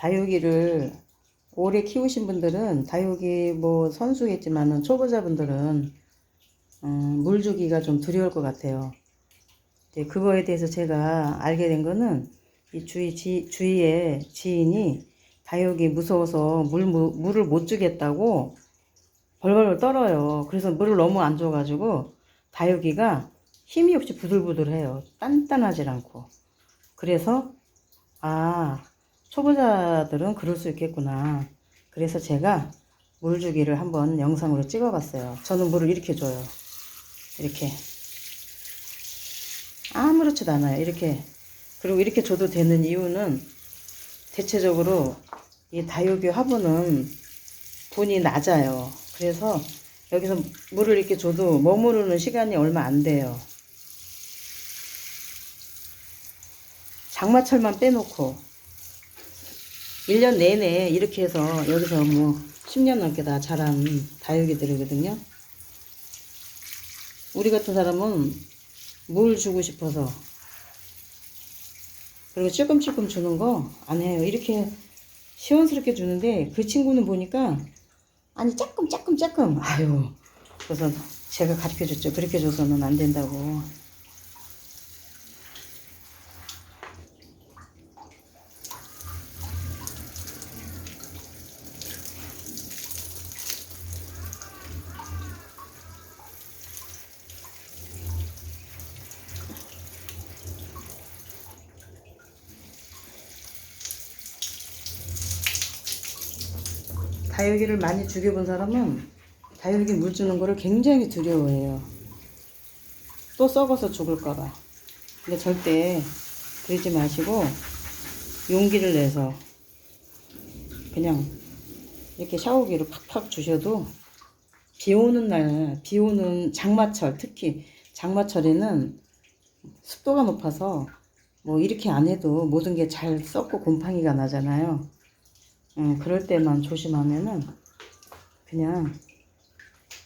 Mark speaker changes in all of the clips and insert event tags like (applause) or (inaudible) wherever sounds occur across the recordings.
Speaker 1: 다육이를 오래 키우신 분들은 다육이 뭐 선수겠지만은 초보자분들은 어, 물 주기가 좀 두려울 것 같아요. 이제 그거에 대해서 제가 알게 된 거는 이 주위 지, 주위에 지인이 다육이 무서워서 물, 무- 물을 못 주겠다고 벌벌 떨어요. 그래서 물을 너무 안 줘가지고 다육이가 힘이 없이 부들부들해요. 단단하지 않고. 그래서 아 초보자들은 그럴 수 있겠구나. 그래서 제가 물 주기를 한번 영상으로 찍어봤어요. 저는 물을 이렇게 줘요. 이렇게 아무렇지도 않아요. 이렇게 그리고 이렇게 줘도 되는 이유는 대체적으로 이 다육이 화분은 돈이 낮아요. 그래서 여기서 물을 이렇게 줘도 머무르는 시간이 얼마 안 돼요. 장마철만 빼놓고 1년 내내 이렇게 해서 여기서 뭐 10년 넘게 다 자란 다육이들이거든요. 우리 같은 사람은 물 주고 싶어서 그리고 찔끔찔끔 주는 거 안 해요. 이렇게 시원스럽게 주는데 그 친구는 보니까 아니 조금 아유 그래서 제가 가르쳐 줬죠. 그렇게 줘서는 안 된다고. 다육이를 많이 죽여본 사람은 다육이 물 주는 거를 굉장히 두려워해요. 또 썩어서 죽을까봐. 근데 절대 그러지 마시고 용기를 내서 그냥 이렇게 샤워기로 팍팍 주셔도 비 오는 날, 비 오는 장마철, 특히 장마철에는 습도가 높아서 뭐 이렇게 안 해도 모든 게 잘 썩고 곰팡이가 나잖아요. 음, 그럴 때만 조심하면은 그냥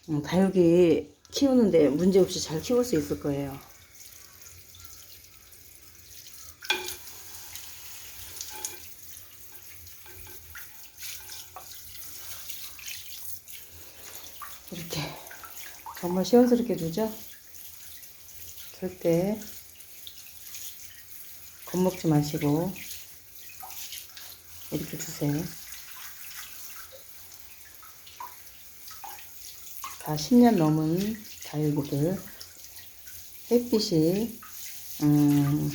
Speaker 1: 음, 다육이 키우는데 문제 없이 잘 키울 수 있을 거예요. 이렇게 정말 시원스럽게 주죠? 절대 겁먹지 마시고 이렇게 주세요. 다 10년 넘은 다육이들 햇빛이 음,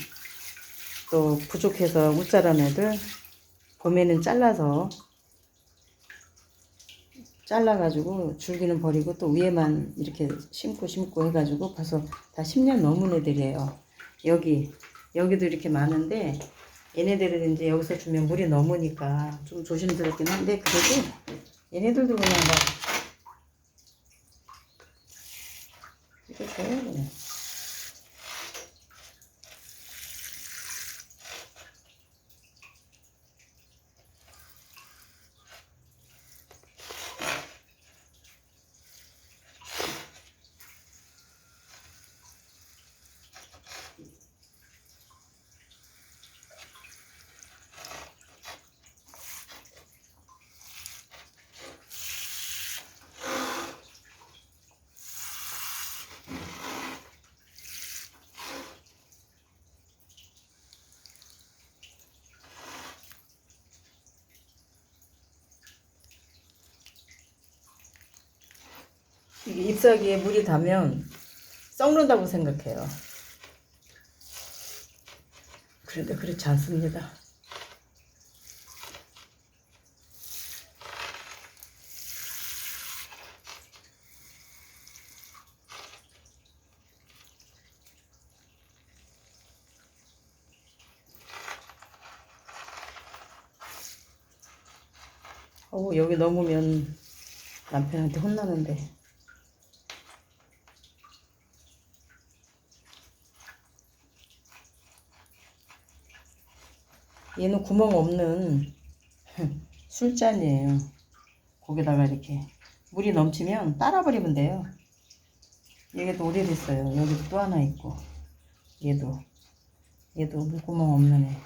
Speaker 1: 또 부족해서 못 자란 애들 봄에는 잘라서 잘라가지고 줄기는 버리고 또 위에만 이렇게 심고 심고 해가지고 벌써 다 10년 넘은 애들이에요. 여기 여기도 이렇게 많은데 얘네들은 이제 여기서 주면 물이 넘으니까 좀 조심스럽긴 한데 그래도 얘네들도 그냥 막 이거 줘 잎사귀에 물이 닿으면 썩는다고 생각해요. 그런데 그렇지 않습니다. 어우, 여기 넘으면 남편한테 혼나는데. 얘는 구멍 없는 (laughs) 술잔이에요. 거기다가 이렇게 물이 넘치면 빨아버리면 돼요. 얘도 오래됐어요. 여기도 또 하나 있고 얘도 얘도 물구멍 없는 애.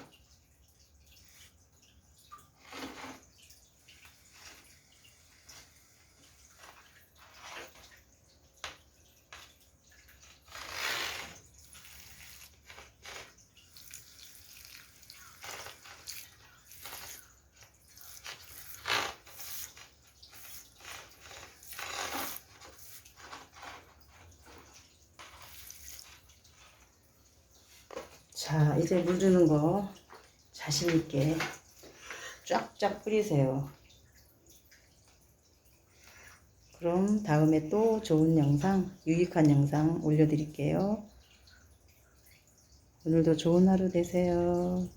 Speaker 1: 자, 이제 물 주는 거 자신있게 쫙쫙 뿌리세요. 그럼 다음에 또 좋은 영상, 유익한 영상 올려드릴게요. 오늘도 좋은 하루 되세요.